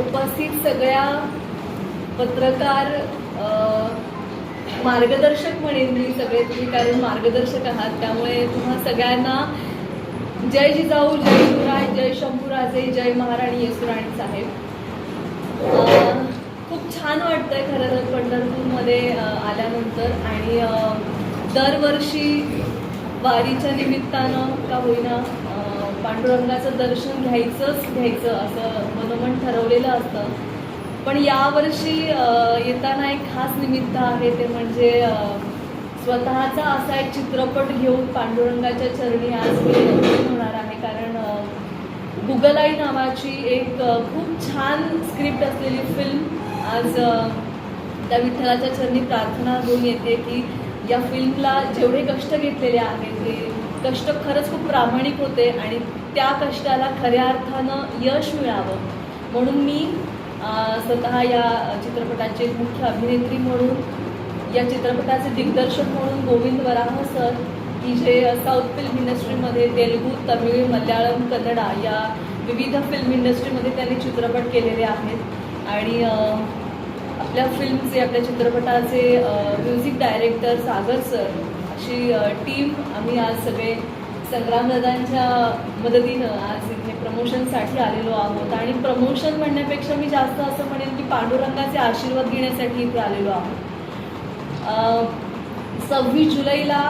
उपस्थित सगळ्या पत्रकार मार्गदर्शक म्हणेन मी सगळे तुम्ही कारण मार्गदर्शक आहात त्यामुळे तुम्हा सगळ्यांना जय जिजाऊ जय शिवराय जय शंभूराजे जय महाराणी येसुराणी साहेब. खूप छान वाटतंय खरं तर पंढरपूरमध्ये आल्यानंतर आणि दरवर्षी वारीच्या निमित्तानं का होईना पांडुरंगाचं दर्शन घ्यायचंच घ्यायचं असं मनोमन ठरवलेलं असतं. पण यावर्षी येताना एक खास निमित्त आहे ते म्हणजे स्वतःचा असा एक चित्रपट घेऊन पांडुरंगाच्या चरणी आज मी होणार आहे. कारण गुगलाई नावाची एक खूप छान स्क्रिप्ट असलेली फिल्म आज त्या विठ्ठलाच्या चरणी प्रार्थना घेऊन येते की या फिल्मला जेवढे कष्ट घेतलेले आहेत हे कष्ट खरंच खूप प्रामाणिक होते आणि त्या कष्टाला खऱ्या अर्थानं यश मिळावं. म्हणून मी स्वतः या चित्रपटाचे मुख्य अभिनेत्री म्हणून या चित्रपटाचे दिग्दर्शक म्हणून गोविंद वराह सर की जे साऊथ फिल्म इंडस्ट्रीमध्ये तेलुगू तमिळ मल्याळम कन्नडा या विविध फिल्म इंडस्ट्रीमध्ये त्यांनी चित्रपट केलेले आहेत. आणि आपल्या फिल्मचे आपल्या चित्रपटाचे म्युझिक डायरेक्टर सागर सर अशी टीम आम्ही आज सगळे संग्रामदादांच्या मदतीनं आज इथे प्रमोशनसाठी आलेलो आहोत. आणि प्रमोशन म्हणण्यापेक्षा मी जास्त असं म्हणेन की पांडुरंगाचे आशीर्वाद घेण्यासाठी इथे आलेलो आहोत. सव्वीस जुलैला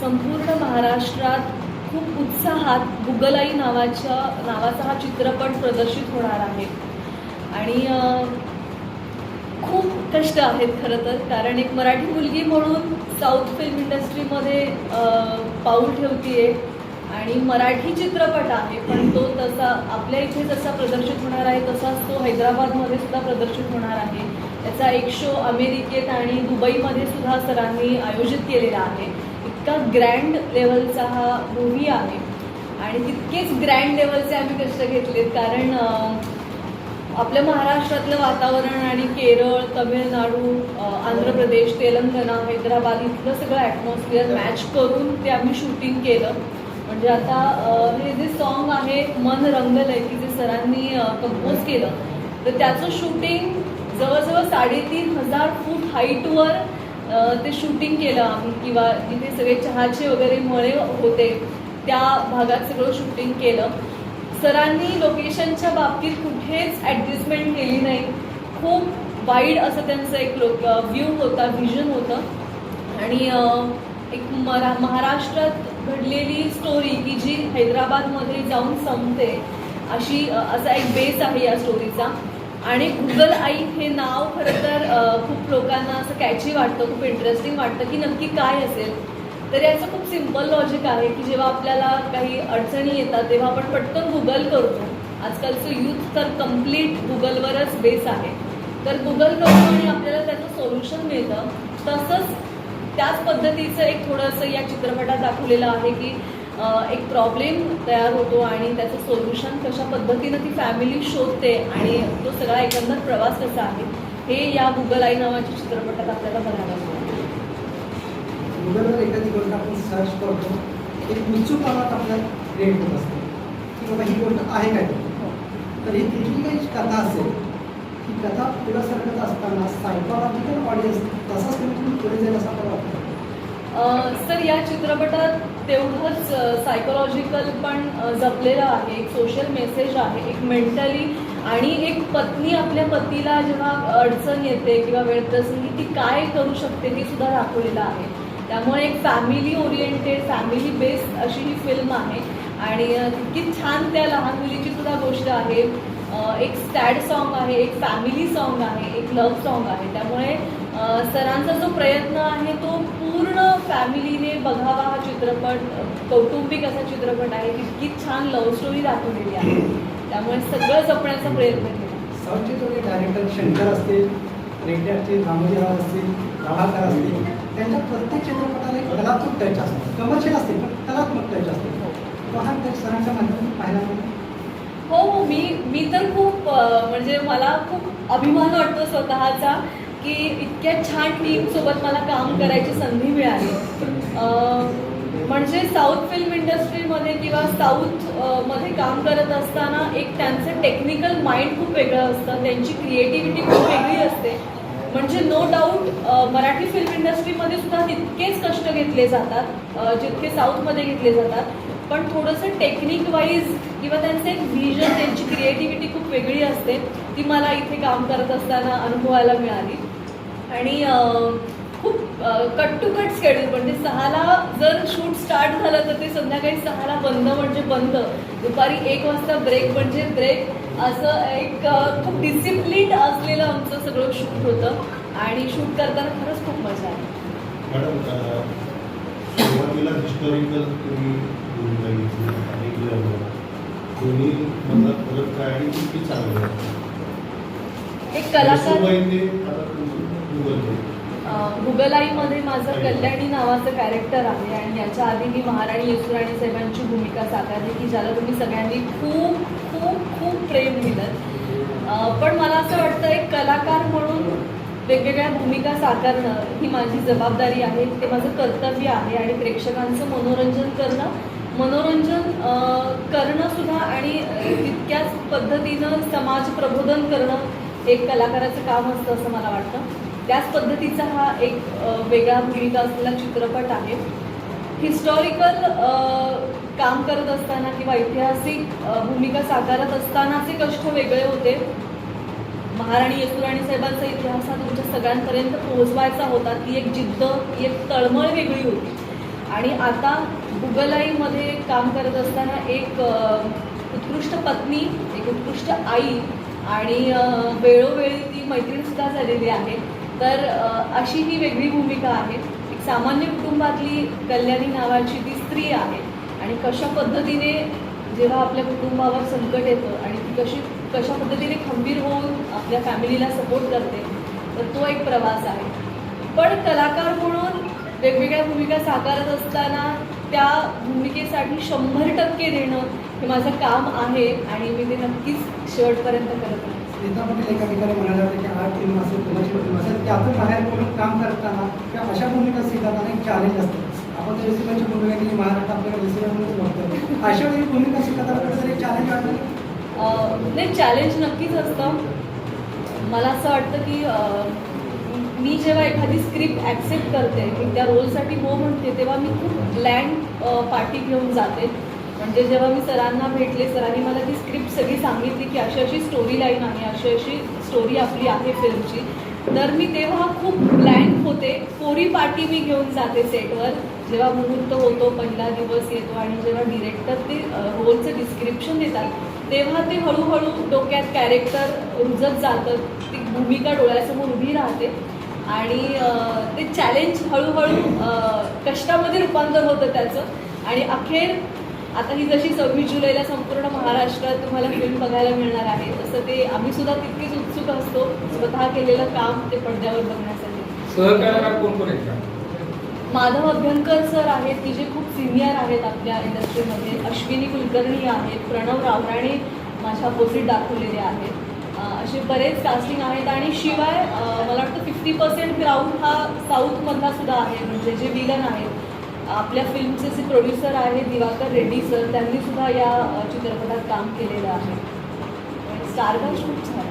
संपूर्ण महाराष्ट्रात खूप उत्साहात गुगलाई नावाच्या नावाचा हा चित्रपट प्रदर्शित होणार आहे. आणि खूप कष्ट आहेत खरं तर. कारण एक मराठी मुलगी म्हणून साऊथ फिल्म इंडस्ट्रीमध्ये पाऊल ठेवतीये. आणि मराठी चित्रपट आहे पण तो तसा आपल्या इथे जसा प्रदर्शित होणार आहे तसाच तो हैदराबादमध्ये सुद्धा प्रदर्शित होणार आहे. त्याचा एक शो अमेरिकेत आणि दुबईमध्ये सुद्धा सरांनी आयोजित केलेला आहे. इतका ग्रँड लेवलचा हा मूवी आहे. आणि तितकेच ग्रँड लेवलचे आम्ही कष्ट घेतलेत. कारण आपल्या महाराष्ट्रातलं वातावरण आणि केरळ तमिळनाडू आंध्र प्रदेश तेलंगणा हैदराबाद इथलं सगळं ॲटमॉस्फिअर मॅच करून ते आम्ही शूटिंग केलं. म्हणजे आता हे जे सॉन्ग आहे मन रंगलंय की जे सरांनी कंपोज केलं तर त्याचं शूटिंग जवळजवळ साडेतीन हजार फूट हाईटवर ते शूटिंग केलं आम्ही. किंवा जिथे सगळे चहाचे वगैरे मळे होते त्या भागात सगळं शूटिंग केलं. सरांनी लोकेशनच्या बाबतीत कुठेच ॲडजस्टमेंट केली नाही. खूप वाईड असं त्यांचं एक लोक व्ह्यू होता व्हिजन होतं. आणि एक मरा महाराष्ट्रात घडलेली स्टोरी की जी हैदराबादमध्ये जाऊन संपते अशी असा एक बेस आहे या स्टोरीचा आणि गुगल आई हे नाव खरं तर खूप लोकांना असं कॅची वाटतं खूप इंटरेस्टिंग वाटतं की नक्की काय असेल. तर याचं खूप सिंपल लॉजिक आहे की जेव्हा आपल्याला काही अडचणी येतात तेव्हा आपण पटकन गुगल करतो. आजकालचं यूथ तर कंप्लीट गुगलवरच बेस आहे. तर गुगल करतो आणि आपल्याला त्याचं सोल्युशन मिळतं. तसंच त्याच पद्धतीचं एक थोडंसं या चित्रपटात दाखवलेलं आहे की एक प्रॉब्लेम तयार होतो आणि त्याचं सोल्युशन कशा पद्धतीनं ती फॅमिली शोधते आणि तो सगळा एकंदर प्रवास कसा आहे हे या गुगल आई नावाच्या चित्रपटात आपल्याला बघायला मिळतं. गुगलवर एखादी गोष्ट आपण सर्च करतो. एक उत्सुकपणात आपल्या क्रिएट होत असते. की बाबा ही गोष्ट आहे काय हो. तर ही तिथली काही कथा असेल ही कथा पुढं सरकत असताना सायकॉलॉजिकल ऑडियन्स तसाच तुम्ही पुढे जाईल असं मला वाटतं. सर या चित्रपटात तेवढंच सायकोलॉजिकल पण जपलेलं आहे. एक सोशल मेसेज आहे एक मेंटली आणि एक पत्नी आपल्या पतीला जेव्हा अडचण येते किंवा वेळ प्रसंगी ती काय करू शकते हे सुद्धा दाखवलेलं आहे. त्यामुळे एक फॅमिली ओरिएंटेड फॅमिली बेस्ड अशी ही फिल्म आहे. आणि अ, तितकी छान त्या लहान मुलीची सुद्धा गोष्ट आहे. एक स्टॅड सॉन्ग आहे एक फॅमिली सॉन्ग आहे एक लव्ह सॉन्ग आहे. त्यामुळे सरांचा जो प्रयत्न आहे तो पूर्ण फॅमिलीने बघावा हा चित्रपट कौटुंबिक असा चित्रपट आहे. तितकी छान लव्ह स्टोरी दाखवलेली आहे. त्यामुळे सगळं जपण्याचा प्रयत्न केला. साऊथचे थोडे डायरेक्टर शंकर असतील रेड्डी असतील असतील असतील त्यांच्या प्रत्येक चित्रपटाला एक कलात्मक टच असते. कमर्शियल असते पण कलात्मक टच असते. तो हा टच सरांच्या माध्यमातून पाहायला मिळतो. हो हो मी मी तर खूप म्हणजे मला खूप अभिमान वाटतो स्वतःचा की इतक्या छान टीम सोबत मला काम करायची संधी मिळाली. म्हणजे साऊथ फिल्म इंडस्ट्रीमध्ये किंवा साऊथमध्ये काम करत असताना एक त्यांचं टेक्निकल माइंड खूप वेगळं असतं. त्यांची क्रिएटिव्हिटी खूप वेगळी असते. म्हणजे नो डाऊट मराठी फिल्म इंडस्ट्रीमध्ये सुद्धा तितकेच कष्ट घेतले जातात जितके साऊथमध्ये घेतले जातात. पण थोडंसं टेक्निक वाईज किंवा त्यांचं एक व्हिजन त्यांची क्रिएटिव्हिटी खूप वेगळी असते. ती मला इथे काम करत असताना अनुभवायला मिळाली. आणि खूप कट टू कट स्केड्यूल म्हणजे सहाला जर शूट स्टार्ट झालं तर ते संध्याकाळी सहाला बंद म्हणजे बंद. दुपारी एक वाजता ब्रेक म्हणजे ब्रेक असं एक खूप डिसिप्लिन असलेलं आमचं सगळं शूट होतं. आणि शूट करताना खरंच खूप मजा आली. मॅडम सुरुवातीला हिस्टॉरिकल तुम्ही भूमिका घेतली दोन्ही मधला फरक काय आणि किती चांगलं? एक कलाकार सुरुवाई गुगल माझं कल्याणी नावाचं कॅरेक्टर आहे आणि याच्या आधी मी महाराणी येसुराणी साहेबांची भूमिका साकारली की ज्याला तुम्ही सगळ्यांनी खूप खूप खूप प्रेम दिलं. पण मला असं वाटतं एक कलाकार म्हणून वेगवेगळ्या भूमिका साकारणं ही माझी जबाबदारी आहे. ते माझं कर्तव्य आहे आणि प्रेक्षकांचं मनोरंजन करणं मनोरंजन करणंसुद्धा आणि तितक्याच पद्धतीनं समाज प्रबोधन करणं एक कलाकाराचं काम असतं असं मला वाटतं. त्याच पद्धतीचा हा एक वेगळा भूमिका असलेला चित्रपट आहे. हिस्टॉरिकल काम करत असताना किंवा ऐतिहासिक भूमिका साकारत असतानाचे कष्ट वेगळे होते. महाराणी येसुराणी साहेबांचा इतिहास हा तुमच्या सगळ्यांपर्यंत पोहोचवायचा होता. ती एक जिद्द ती एक तळमळ वेगळी होती. आणि आता गुगलाईमध्ये काम करत असताना एक उत्कृष्ट पत्नी एक उत्कृष्ट आई आणि वेळोवेळी ती मैत्रीणसुद्धा झालेली आहे. तर अशी ही वेगळी भूमिका आहे. एक सामान्य कुटुंबातली कल्याणी नावाची ती स्त्री आहे आणि कशा पद्धतीने जेव्हा आपल्या कुटुंबावर संकट येतं आणि ती कशी कशा पद्धतीने खंबीर होऊन आपल्या फॅमिलीला सपोर्ट करते तर तो एक प्रवास आहे. पण कलाकार म्हणून वेगवेगळ्या भूमिका साकारत असताना त्या भूमिकेसाठी शंभर टक्के देणं हे माझं काम आहे आणि मी ते नक्कीच शेवटपर्यंत करत आहे नेता पटेल एका ठिकाणी म्हणाले होते की आठ फिल्म असेल कोणाची फिल्म असेल त्यातून बाहेर पडून काम करताना किंवा अशा भूमिका स्वीकारताना एक चॅलेंज असतं. आपण तर रेसिपीची भूमिका केली महाराष्ट्र आपल्याला रेसिपी बघतो अशा वेळी भूमिका स्वीकारताना कुठेतरी एक चॅलेंज वाटतं नाही चॅलेंज नक्कीच असतं. मला असं वाटतं की मी जेव्हा एखादी स्क्रिप्ट ॲक्सेप्ट करते मी त्या रोलसाठी हो म्हणते तेव्हा मी खूप ब्लँड पार्टी घेऊन जाते. म्हणजे जेव्हा मी सरांना भेटले सरांनी मला ती स्क्रिप्ट सगळी सांगितली की अशी अशी स्टोरी लाईन आहे अशी अशी स्टोरी आपली आहे फिल्मची तर मी तेव्हा खूप ब्लँक होते. कोरी पार्टी मी घेऊन जाते सेटवर जेव्हा मुहूर्त होतो पहिला दिवस येतो आणि जेव्हा डिरेक्टर ते रोलचं डिस्क्रिप्शन देतात तेव्हा ते हळूहळू डोक्यात कॅरेक्टर रुजत जातं. ती भूमिका डोळ्यासमोर उभी राहते. आणि ते चॅलेंज हळूहळू कष्टामध्ये रूपांतर होतं त्याचं. आणि अखेर आता ही जशी सव्वीस जुलैला संपूर्ण महाराष्ट्रात तुम्हाला फिल्म बघायला मिळणार आहे तसं ते आम्ही सुद्धा तितकेच उत्सुक असतो स्वतः केलेलं काम ते पडद्यावर बघण्यासाठी? माधव अभ्यंकर सर आहेत की जे खूप सिनियर आहेत आपल्या इंडस्ट्रीमध्ये अश्विनी कुलकर्णी आहेत प्रणव रावराणे माझ्या अपोजिट दाखवलेले आहेत. असे बरेच कास्टिंग आहेत आणि शिवाय मला वाटतं फिफ्टी पर्सेंट क्राऊड हा साऊथमधला सुद्धा आहे म्हणजे जे विलन आहेत. आपल्या फिल्मचे जे प्रोड्युसर आहेत दिवाकर रेड्डी सर त्यांनी सुद्धा या चित्रपटात काम केलेलं आहे. स्टारकास्ट खूप छान आहे.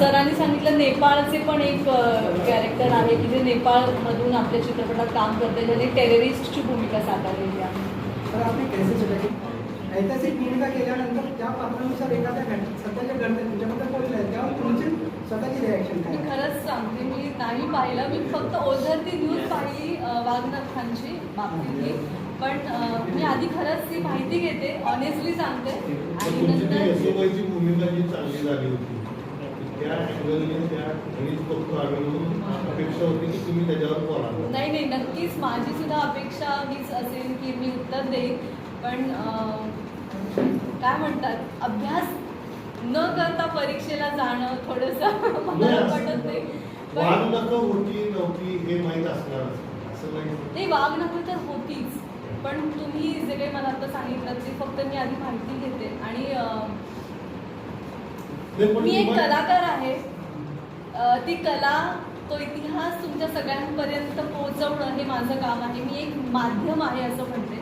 सरांनी सांगितलं नेपाळचे पण एक कॅरेक्टर आहे की जे नेपाळमधून आपल्या चित्रपटात काम करते ज्याने टेररिस्टची भूमिका साकारलेली आहे. ऐतिहासिक भूमिका केल्यानंतर त्या पात्रानुसार एखाद्या घट सध्याच्या घडते तुमच्याबद्दल बोलले आहे त्यावर तुमची स्वतःची रिॲक्शन काय मी खरंच सांगते मी नाही पाहिलं. मी फक्त ओझर ती न्यूज पाहिली वाघनाथ खानची बाबतीतली. पण मी आधी खरंच ती माहिती घेते ऑनेस्टली सांगते. आणि नंतर भूमिका जी चांगली झाली होती त्या अँगलने त्या घरीच बघतो आम्ही म्हणून अपेक्षा होती की तुम्ही त्याच्यावर बोला नाही नाही नक्कीच माझी सुद्धा अपेक्षा हीच असेल की मी उत्तर देईन. पण काय म्हणतात अभ्यास न करता परीक्षेला जाणं थोडंसं मला पटत नाही. नका होती नव्हती हे माहीत असणार. असं नाही. तर होतीच. पण तुम्ही जे काही मला आता सांगितलं ते फक्त मी आधी माहिती घेते. आणि मी एक कलाकार आहे. ती कला तो इतिहास तुमच्या सगळ्यांपर्यंत पोहोचवणं हे माझं काम आहे. मी एक माध्यम आहे असं म्हणते.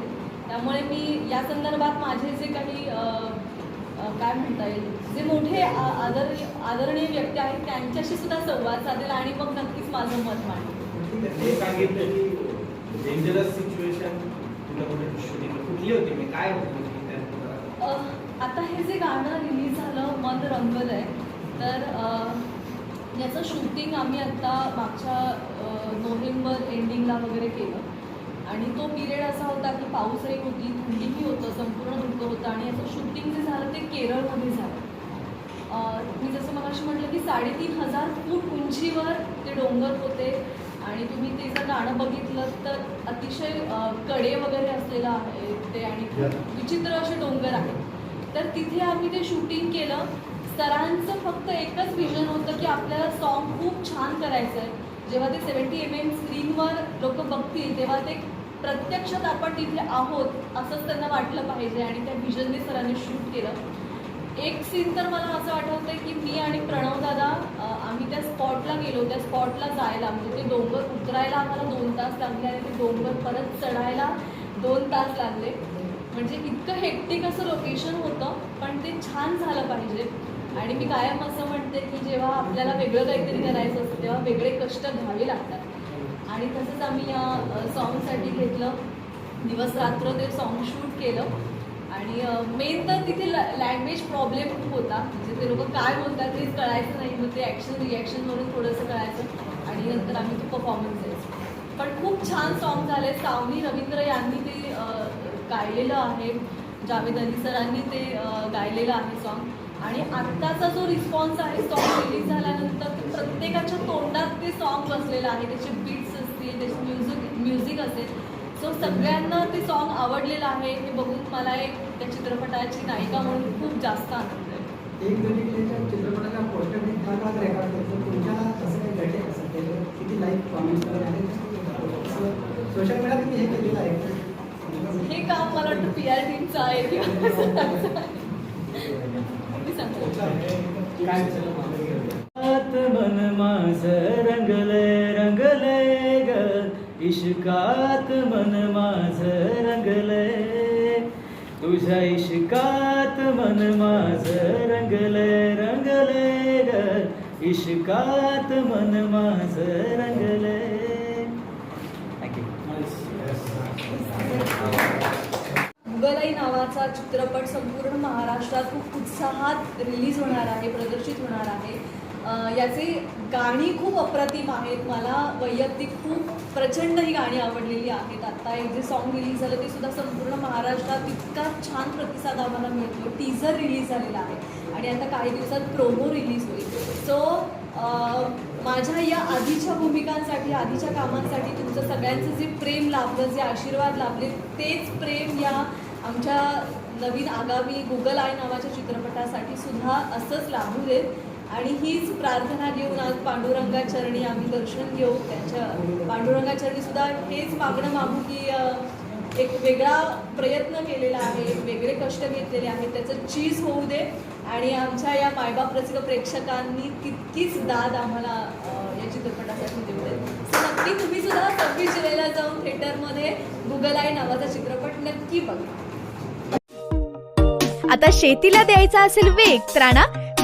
त्यामुळे मी या संदर्भात माझे जे काही काय म्हणता येईल? जे मोठे आदर आदरणीय व्यक्ती आहेत त्यांच्याशी सुद्धा संवाद साधेल आणि मग नक्कीच माझं मत मांडेल. सांगितलं की डेंजरस सिच्युएशन कुठली होती मी? काय आता हे जे गाणं रिलीज झालं मन रंगलं आहे तर याचं शूटिंग आम्ही आत्ता मागच्या नोव्हेंबर एंडिंगला वगैरे केलं. आणि तो पिरियड असा होता की पाऊसही होती थंडीही होतं संपूर्ण धुकं होतं आणि याचं शूटिंग जे झालं ते केरळमध्ये झालं. अ, मी जसं मगाशी म्हटलं की साडेतीन हजार फूट उंचीवर ते डोंगर होते आणि तुम्ही ते जर गाणं बघितलं तर अतिशयकडे वगैरे असलेलं आहे ते आणि विचित्र असे डोंगर आहेत. तर तिथे आम्ही ते शूटिंग केलं. सरांचं फक्त एकच विजन होतं की आपल्याला सॉन्ग खूप छान करायचं आहे जेव्हा ते सेवन्टी एम एम स्क्रीनवर लोक बघतील तेव्हा ते प्रत्यक्षात आपण तिथे आहोत असंच त्यांना वाटलं पाहिजे आणि त्या विजनने सरांनी शूट केलं. एक सीन तर मला असं आठवतं की मी आणि प्रणव दादा आम्ही त्या स्पॉटला गेलो त्या स्पॉटला जायला. म्हणजे ते डोंगर उतरायला आम्हाला दोन तास लागले आणि ते डोंगर परत चढायला दोन तास लागले. म्हणजे इतकं हेक्टिक असं लोकेशन होतं पण ते छान झालं पाहिजे. आणि मी कायम असं म्हणते की जेव्हा आपल्याला वेगळं काहीतरी करायचं असतं तेव्हा वेगळे कष्ट घ्यावे लागतात. आणि तसंच आम्ही या सॉन्गसाठी घेतलं. दिवस रात्र ते सॉन्ग शूट केलं. आणि मेन तर तिथे लँग्वेज प्रॉब्लेम खूप होता. म्हणजे ते लोक काय बोलतात तेच कळायचं नाही. मग ते ॲक्शन रिॲक्शनवरून थोडंसं कळायचं. आणि नंतर आम्ही तो परफॉर्मन्स द्यायचो पण खूप छान सॉन्ग झाले. सावनी रवींद्र यांनी ते गायलेलं आहे. जावेद अली सरांनी ते गायलेलं आहे सॉन्ग आणि आत्ताचा जो रिस्पॉन्स आहे सॉन्ग रिलीज झाल्यानंतर ते प्रत्येकाच्या तोंडात ते सॉन्ग बसलेलं आहे. त्याचे बीट्स त्याचे म्युझिक म्युझिक असेल. सो सगळ्यांना ते सॉन्ग आवडलेलं आहे. हे बघून मला एक त्या चित्रपटाची नायिका म्हणून खूप जास्त आनंद आहे. एक गणितच्या चित्रपटाच्या पोस्टरने कागद रेकॉर्ड करतो तुमच्या असं काही घडले असं त्याच्यावर किती लाईक कॉमेंट्स वगैरे आले सोशल मीडियात तुम्ही हे केलेलं आहे? हे काम मला वाटतं पी आर टीमचं आहे. किंवा सांगते. इश्कात मन माझ रंगले तुझ्या इश्कात मन माझ रंगले रंगले ग. इश्कात मन माझ रंगले मुगलाई नावाचा चित्रपट संपूर्ण महाराष्ट्रात खूप उत्साहात रिलीज होणार आहे प्रदर्शित होणार आहे. याचे गाणी खूप अप्रतिम आहेत. मला वैयक्तिक खूप प्रचंड ही गाणी आवडलेली आहेत. आत्ता एक जे सॉन्ग रिलीज झालं ते सुद्धा संपूर्ण महाराष्ट्रात इतका छान प्रतिसाद आम्हाला मिळतो टीझर रिलीज झालेला आहे. आणि आता काही दिवसात प्रोमो रिलीज होईल. सो माझ्या या आधीच्या भूमिकांसाठी आधीच्या कामांसाठी तुमचं सगळ्यांचं जे प्रेम लाभलं जे आशीर्वाद लाभले तेच प्रेम या आमच्या नवीन आगामी गुगल आय नावाच्या चित्रपटासाठी सुद्धा असंच लाभू देत. आणि हीच प्रार्थना घेऊन आज पांडुरंगाचरणी आम्ही दर्शन घेऊ. त्यांच्या पांडुरंगाचरणी सुद्धा हेच मागणं मागू की एक वेगळा प्रयत्न केलेला आहे वेगळे कष्ट घेतलेले आहेत. त्याचं चीज होऊ दे आणि आमच्या या मायबाप रसिक प्रेक्षकांनी तितकीच दाद आम्हाला या चित्रपटासाठी देऊ दे. नक्की तुम्ही सुद्धा सव्वीस जुलैला जाऊन थिएटरमध्ये गुगल आय नावाचा चित्रपट नक्की बघा. आता शेतीला द्यायचा असेल वेग तर